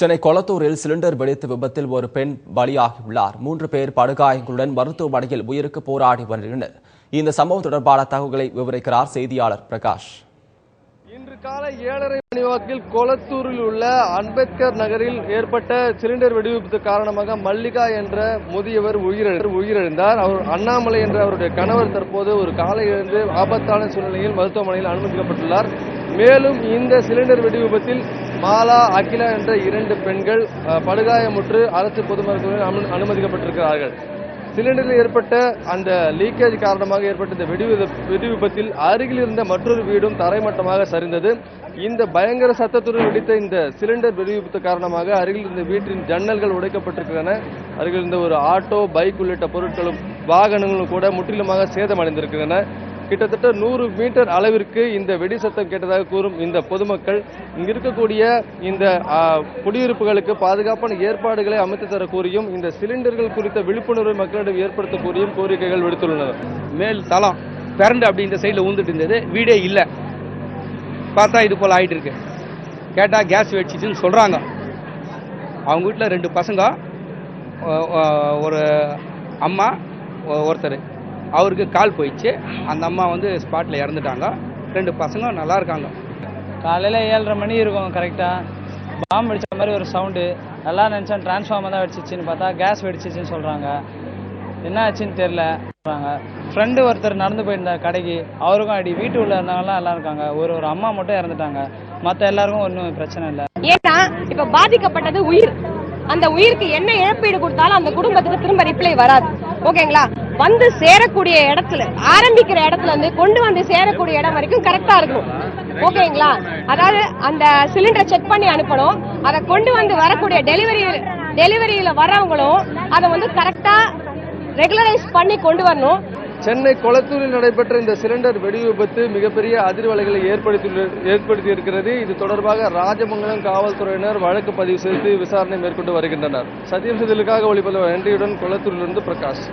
Chennai கொளத்தூரில் cylinder வெடித்த விபத்தில் ஒரு பெண் பலியாகியுள்ளார். மூன்று பேர் படுகாயங்களுடன் மருத்துவமனையில் உயிருக்கு போராடி வருகின்றனர். இந்த சம்பவம் தொடர்பான தகவல்களை விவரிக்கிறார் செய்தியாளர் பிரகாஷ். இன்று காலை ஏழரை மணி வாக்கில் கொளத்தூரில் உள்ள அம்பேத்கர் நகரில் ஏற்பட்ட சிலிண்டர் வெடிவிபத்து காரணமாக மல்லிகா என்ற முதியவர் உயிரிழந்தார் உயிரிழந்தார். அவர் அண்ணாமலை என்ற அவருடைய கணவர் தற்போது ஒரு காலையிலிருந்து ஆபத்தான சூழ்நிலையில் மருத்துவமனையில் அனுமதிக்கப்பட்டுள்ளார். மேலும் இந்த சிலிண்டர் வெடி விபத்தில் மாலா அகிலா என்ற இரண்டு பெண்கள் படுகாயமுற்று அரசு பொது மருத்துவமனையில் அனு- அனுமதிக்கப்பட்டிருக்கிறார்கள். சிலிண்டரில் ஏற்பட்ட அந்த லீக்கேஜ் காரணமாக ஏற்பட்ட இந்த வெடி வெடி விபத்தில் அருகில் இருந்த மற்றொரு வீடும் தரைமட்டமாக சரிந்தது. இந்த பயங்கர சத்தத்துடன் வெடித்த இந்த சிலிண்டர் வெடி விபத்து காரணமாக அருகில் இருந்த வீட்டின் ஜன்னல்கள் உடைக்கப்பட்டிருக்கின்றன. அருகில் இருந்த ஒரு ஆட்டோ பைக் உள்ளிட்ட பொருட்களும் வாகனங்களும் கூட முற்றிலுமாக சேதமடைந்திருக்கின்றன. கிட்டத்தட்ட நூறு மீட்டர் அளவிற்கு இந்த வெடி சத்தம் கேட்டதாக கூறும் இந்த பொதுமக்கள். இங்கு இருக்கக்கூடிய இந்த குடியிருப்புகளுக்கு பாதுகாப்பான ஏற்பாடுகளை அமைத்து தர கோரியும் இந்த சிலிண்டர்கள் குறித்த விழிப்புணர்வை மக்களிடம் ஏற்படுத்த கோரியும் கோரிக்கைகள் விடுத்துள்ளனர். மேல் தளம் பிறண்டு அப்படி இந்த சைடில் ஊந்துட்டு இருந்தது. வீடே இல்லை. பார்த்தா இது போல் ஆகிட்டு இருக்கு கேட்டால் கேஸ் வெடிச்சிச்சுன்னு சொல்கிறாங்க அவங்க வீட்டில் ரெண்டு பசங்க ஒரு அம்மா ஒருத்தர். அவருக்கு கால் போயிடுச்சு. அந்த அம்மா வந்து ஸ்பாட்டில் இறந்துட்டாங்க. ரெண்டு பசங்க நல்லா இருக்காங்க. காலையில் ஏழரை மணி இருக்கும் கரெக்டாக பாம்பு வெடிச்ச மாதிரி ஒரு சவுண்டு நல்லா நினச்சேன் டிரான்ஸ்ஃபார்மர் தான் வெடிச்சிச்சின்னு பார்த்தா கேஸ் வெடிச்சிச்சின்னு சொல்கிறாங்க என்ன ஆச்சுன்னு தெரில சொல்கிறாங்க ஃப்ரெண்டு ஒருத்தர் நடந்து போயிருந்தார் கடைக்கு. அவருக்கும் அடி வீட்டு உள்ள இருந்தவங்கலாம் எல்லாம் இருக்காங்க. ஒரு ஒரு அம்மா மட்டும் இறந்துட்டாங்க. மற்ற எல்லாருக்கும் ஒன்றும் பிரச்சனை இல்லை. ஏன்னா இப்ப பாதிக்கப்பட்டது உயிர். அந்த உயிருக்கு என்ன இழப்பீடு கொடுத்தாலும் அந்த குடும்பத்துக்கு திரும்ப ரிப்ளை வராது. ஓகேங்களா? வந்து சேரக்கூடிய இடத்துல ஆரம்பிக்கிற இடத்துல இருந்து கொண்டு வந்து சேரக்கூடிய இடம் வரைக்கும் கரெக்டா இருக்கும் ஓகேங்களா? அதாவது அந்த சிலிண்டரை செக் பண்ணி அனுப்பணும். அதை கொண்டு வந்து வரக்கூடிய டெலிவரி டெலிவரியில வர்றவங்களும் அதை வந்து கரெக்டா ரெகுலரைஸ் பண்ணி கொண்டு வரணும். சென்னை கொளத்தூரில் நடைபெற்ற இந்த சிலிண்டர் வெடி விபத்து மிகப்பெரிய அதிர்வலைகளை ஏற்படுத்தி ஏற்படுத்தி இருக்கிறது இது தொடர்பாக ராஜமங்கலம் காவல்துறையினர் வழக்கு பதிவு செய்து விசாரணை மேற்கொண்டு வருகின்றனர். சத்தியம் செதிலுக்காக ஒளிப்பதிவு நன்றியுடன் கொளத்தூரிலிருந்து பிரகாஷ்.